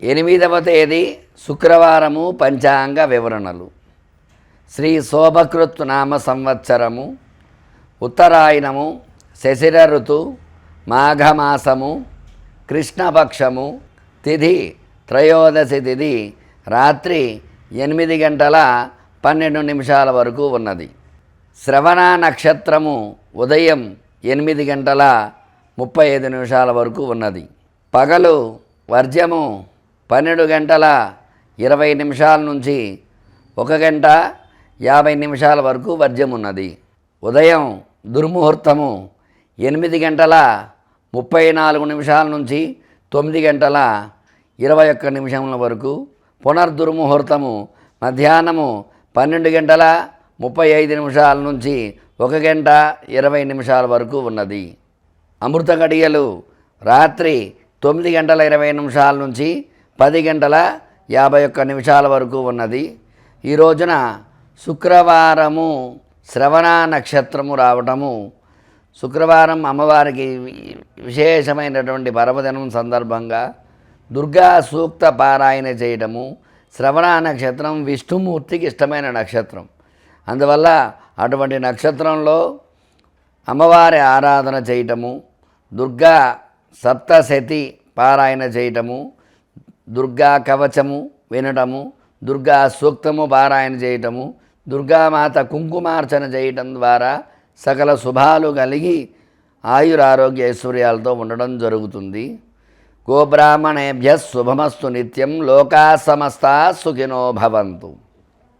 ఎనిమిదవ తేదీ శుక్రవారము పంచాంగ వివరణలు. శ్రీ శోభకృత్ నామ సంవత్సరము ఉత్తరాయణము శశిర ఋతు మాఘమాసము కృష్ణపక్షము తిథి త్రయోదశి తిథి రాత్రి ఎనిమిది గంటల పన్నెండు నిమిషాల వరకు ఉన్నది. శ్రవణ నక్షత్రము ఉదయం ఎనిమిది గంటల ముప్పై ఐదు నిమిషాల వరకు ఉన్నది. పగలు వర్జము పన్నెండు గంటల ఇరవై నిమిషాల నుంచి ఒక గంట యాభై నిమిషాల వరకు వర్జ్యం ఉన్నది. ఉదయం దుర్ముహూర్తము ఎనిమిది గంటల ముప్పై నాలుగు నిమిషాల నుంచి తొమ్మిది గంటల ఇరవై ఒక్క నిమిషముల వరకు పునర్దుర్ముహూర్తము మధ్యాహ్నము పన్నెండు గంటల ముప్పై ఐదు నిమిషాల నుంచి ఒక గంట ఇరవై నిమిషాల వరకు ఉన్నది. అమృత గడియలు రాత్రి తొమ్మిది గంటల ఇరవై నిమిషాల నుంచి పది గంటల యాభై ఒక్క నిమిషాల వరకు ఉన్నది. ఈ రోజున శుక్రవారము శ్రవణ నక్షత్రము రావటము శుక్రవారం అమ్మవారికి విశేషమైనటువంటి పర్వదినం సందర్భంగా దుర్గా సూక్త పారాయణ చేయటము శ్రవణ నక్షత్రం విష్ణుమూర్తికి ఇష్టమైన నక్షత్రం. అందువల్ల అటువంటి నక్షత్రంలో అమ్మవారి ఆరాధన చేయటము దుర్గా సప్తశతి పారాయణ చేయటము దుర్గా కవచము వినటము దుర్గా సూక్తము పారాయణ చేయటము దుర్గామాత కుంకుమార్చన చేయటం ద్వారా సకల శుభాలు కలిగి ఆయురారోగ్య ఐశ్వర్యాలతో ఉండడం జరుగుతుంది. గోబ్రాహ్మణేభ్య శుభమస్తు నిత్యం లోకా సమస్తా సుఖినో భవంతు.